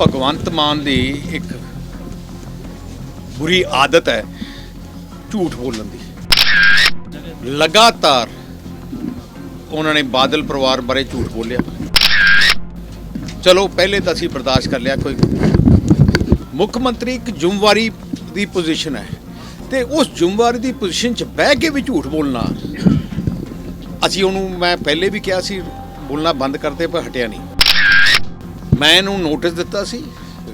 ਭਗਵੰਤ ਮਾਨ ਦੀ ਇੱਕ ਬੁਰੀ ਆਦਤ ਹੈ ਝੂਠ ਬੋਲਣ ਦੀ। ਲਗਾਤਾਰ ਉਹਨਾਂ ਨੇ ਬਾਦਲ ਪਰਿਵਾਰ ਬਾਰੇ ਝੂਠ ਬੋਲਿਆ। ਚਲੋ, ਪਹਿਲੇ ਤਾਂ ਅਸੀਂ ਬਰਦਾਸ਼ਤ ਕਰ ਲਿਆ, ਕੋਈ ਮੁੱਖ ਮੰਤਰੀ ਇੱਕ ਜ਼ਿੰਮੇਵਾਰੀ ਦੀ ਪੋਜੀਸ਼ਨ ਹੈ ਤੇ ਉਸ ਜ਼ਿੰਮੇਵਾਰੀ ਦੀ ਪੋਜੀਸ਼ਨ 'ਚ ਬਹਿ ਕੇ ਵੀ ਝੂਠ ਬੋਲਣਾ। ਅਸੀਂ ਉਹਨੂੰ, ਮੈਂ ਪਹਿਲੇ ਵੀ ਕਿਹਾ ਸੀ, ਬੋਲਣਾ ਬੰਦ ਕਰਦੇ ਪਰ ਹਟਿਆ ਨਹੀਂ। ਮੈਂ ਇਹਨੂੰ ਨੋਟਿਸ ਦਿੱਤਾ ਸੀ।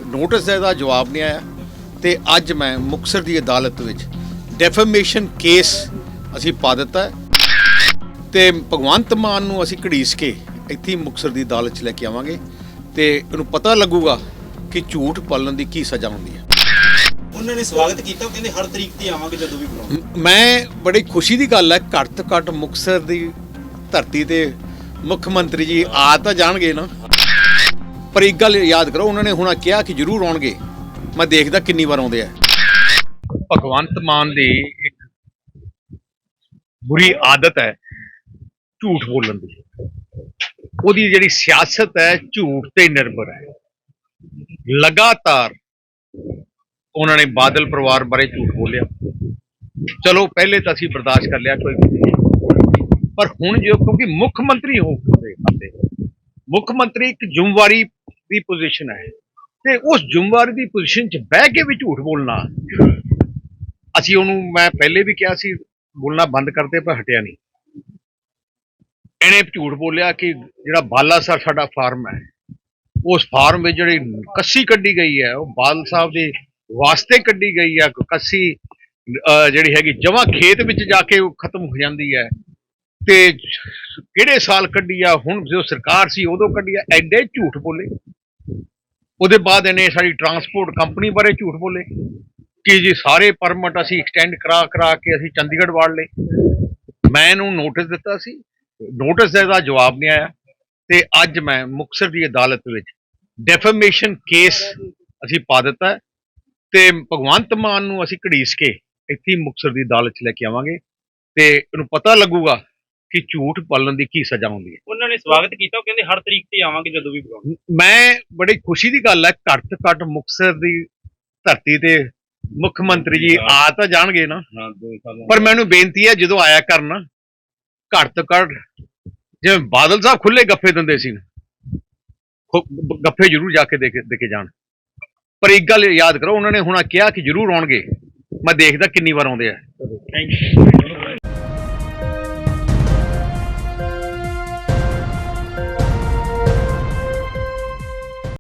ਨੋਟਿਸ ਦਾ ਇਹਦਾ ਜਵਾਬ ਨਹੀਂ ਆਇਆ। ਤੇ ਅੱਜ ਮੈਂ ਮੁਕਤਸਰ ਦੀ ਅਦਾਲਤ ਵਿੱਚ ਡੈਫੇਮੇਸ਼ਨ ਕੇਸ ਅਸੀਂ ਪਾ ਦਿੱਤਾ ਤੇ ਭਗਵੰਤ ਮਾਨ ਨੂੰ ਅਸੀਂ ਘੜੀਸ ਕੇ ਇੱਥੇ ਹੀ ਮੁਕਤਸਰ ਦੀ ਅਦਾਲਤ 'ਚ ਲੈ ਕੇ ਆਵਾਂਗੇ। ਤੇ ਇਹਨੂੰ ਪਤਾ ਲੱਗੂਗਾ ਕਿ ਝੂਠ ਬੋਲਣ ਦੀ ਕੀ ਸਜ਼ਾ ਹੁੰਦੀ ਹੈ। ਉਹਨਾਂ ਨੇ ਸਵਾਗਤ ਕੀਤਾ ਉਹ ਕਹਿੰਦੇ ਹਰ ਤਰੀਕ ਤੇ ਆਵਾਂਗੇ ਜਦੋਂ ਵੀ ਬੁਲਾਓ। ਮ- ਬੜੀ ਖੁਸ਼ੀ ਦੀ ਗੱਲ ਹੈ ਘੱਟ ਤੋਂ ਘੱਟ ਮੁਕਤਸਰ ਦੀ ਧਰਤੀ ਤੇ ਮੁੱਖ ਮੰਤਰੀ ਜੀ ਆ ਤਾਂ ਜਾਣਗੇ ਨਾ। ਪਰ ਇੱਕ ਗੱਲ ਯਾਦ ਕਰੋ, ਉਹਨਾਂ ਨੇ ਹੁਣ ਕਿਹਾ ਕਿ ਜ਼ਰੂਰ ਆਉਣਗੇ। ਮੈਂ ਦੇਖਦਾ ਕਿੰਨੀ ਵਾਰ ਆਉਂਦੇ ਆ। ਭਗਵੰਤ ਮਾਨ ਦੀ ਇੱਕ ਬੁਰੀ ਆਦਤ ਹੈ ਝੂਠ ਬੋਲਣ ਦੀ। ਉਹਦੀ ਜਿਹੜੀ ਸਿਆਸਤ ਹੈ ਝੂਠ ਤੇ ਨਿਰਭਰ ਹੈ। ਲਗਾਤਾਰ ਉਹਨਾਂ ਨੇ ਬਾਦਲ ਪਰਿਵਾਰ ਬਾਰੇ ਝੂਠ ਬੋਲਿਆ। ਚਲੋ, ਪਹਿਲੇ ਤਾਂ ਅਸੀਂ ਬਰਦਾਸ਼ਤ ਕਰ ਲਿਆ, ਕੋਈ ਪਰ ਹੁਣ ਜੋ ਕਿਉਂਕਿ ਮੁੱਖ ਮੰਤਰੀ ਹੋ ਗਏ ਬੰਦੇ ਮੁੱਖ ਮੰਤਰੀ ਇੱਕ ਜ਼ਿੰਮੇਵਾਰੀ ਦੀ ਪੋਜੀਸ਼ਨ ਹੈ। ਤੇ ਉਸ ਜ਼ਿੰਮੇਵਾਰੀ ਦੀ ਪੋਜੀਸ਼ਨ 'ਚ ਬਹਿ ਕੇ ਵੀ ਝੂਠ ਬੋਲਣਾ। ਅਸੀਂ ਉਹਨੂੰ, ਮੈਂ ਪਹਿਲੇ ਵੀ ਕਿਹਾ ਸੀ, ਬੋਲਣਾ ਬੰਦ ਕਰਦੇ ਪਰ ਹਟਿਆ ਨਹੀਂ। ਇਹਨੇ ਝੂਠ ਬੋਲਿਆ ਕਿ ਜਿਹੜਾ ਬਾਲਾਸਰ ਸਾਡਾ ਫਾਰਮ ਹੈ, ਉਸ ਫਾਰਮ ਵਿੱਚ ਜਿਹੜੀ ਕੱਸੀ ਕੱਢੀ ਗਈ ਹੈ, ਉਹ ਬਾਦਲ ਸਾਹਿਬ ਦੇ ਵਾਸਤੇ ਕੱਢੀ ਗਈ ਹੈ, ਕੱਸੀ ਅਹ ਜਿਹੜੀ ਹੈਗੀ ਜਮਾ ਖੇਤ ਵਿੱਚ ਜਾ ਕੇ ਉਹ ਖਤਮ ਹੋ ਜਾਂਦੀ ਹੈ। ਤੇ ਕਿਹੜੇ ਸਾਲ ਕੱਢੀ ਆ, ਹੁਣ ਜੋ ਸਰਕਾਰ ਸੀ ਉਦੋਂ ਕੱਢੀ ਆ, ਐਡੇ ਝੂਠ ਬੋਲੇ। ਉਹਦੇ ਬਾਅਦ ਇਹਨੇ ਸਾਡੀ ਟਰਾਂਸਪੋਰਟ ਕੰਪਨੀ ਬਾਰੇ ਝੂਠ ਬੋਲੇ ਕਿ ਜੀ ਸਾਰੇ ਪਰਮਿਟ ਅਸੀਂ ਐਕਸਟੈਂਡ ਕਰਾ ਕਰਾ ਕੇ ਅਸੀਂ ਚੰਡੀਗੜ੍ਹ ਵਾੜ ਲਏ। ਮੈਂ ਇਹਨੂੰ ਨੋਟਿਸ ਦਿੱਤਾ ਸੀ। ਨੋਟਿਸ ਦਾ ਜਵਾਬ ਨਹੀਂ ਆਇਆ। ਤੇ ਅੱਜ ਮੈਂ ਮੁਕਤਸਰ ਦੀ ਅਦਾਲਤ ਵਿੱਚ ਡੈਫੇਮੇਸ਼ਨ ਕੇਸ ਅਸੀਂ ਪਾ ਦਿੱਤਾ ਹੈ। ਤੇ ਭਗਵੰਤ ਮਾਨ ਨੂੰ ਅਸੀਂ ਘੜੀਸ ਕੇ ਇੱਥੇ ਹੀ ਮੁਕਤਸਰ ਦੀ ਅਦਾਲਤ 'ਚ ਲੈ ਕੇ ਆਵਾਂਗੇ। ਤੇ ਇਹਨੂੰ ਪਤਾ ਲੱਗੂਗਾ ਕਿ ਝੂਠ ਬੋਲਣ ਦੀ ਕੀ ਸਜ਼ਾ ਹੁੰਦੀ ਹੈ। ਉਹਨਾਂ ਨੇ ਸਵਾਗਤ ਕੀਤਾ ਉਹ ਕਹਿੰਦੇ ਹਰ ਤਰੀਕ ਤੇ ਆਵਾਂਗੇ ਜਦੋਂ ਵੀ ਬੁਲਾਓ ਮੈਂ ਬੜੀ ਖੁਸ਼ੀ ਦੀ ਗੱਲ ਹੈ ਘੱਟ ਤੋਂ ਘੱਟ ਮੁਕਤਸਰ ਦੀ ਧਰਤੀ ਤੇ ਮੁੱਖ ਮੰਤਰੀ ਜੀ ਆ ਤਾਂ ਜਾਣਗੇ ਨਾ। ਪਰ ਮੈਨੂੰ ਬੇਨਤੀ ਹੈ ਜਦੋਂ ਆਇਆ ਕਰਨ ਘੱਟ ਤੋਂ ਘੱਟ ਜਿਵੇਂ ਬਾਦਲ ਸਾਹਿਬ ਖੁੱਲੇ ਗੱਫੇ ਦਿੰਦੇ ਸੀ ਗੱਫੇ ਜ਼ਰੂਰ ਜਾ ਕੇ ਦੇ ਕੇ ਜਾਣ। ਪਰ ਇੱਕ ਗੱਲ ਯਾਦ ਕਰੋ ਉਹਨਾਂ ਨੇ ਹੁਣ ਕਿਹਾ ਕਿ ਜ਼ਰੂਰ ਆਉਣਗੇ। ਮੈਂ ਦੇਖਦਾ ਕਿੰਨੀ ਵਾਰ ਆਉਂਦੇ ਆ। Thank you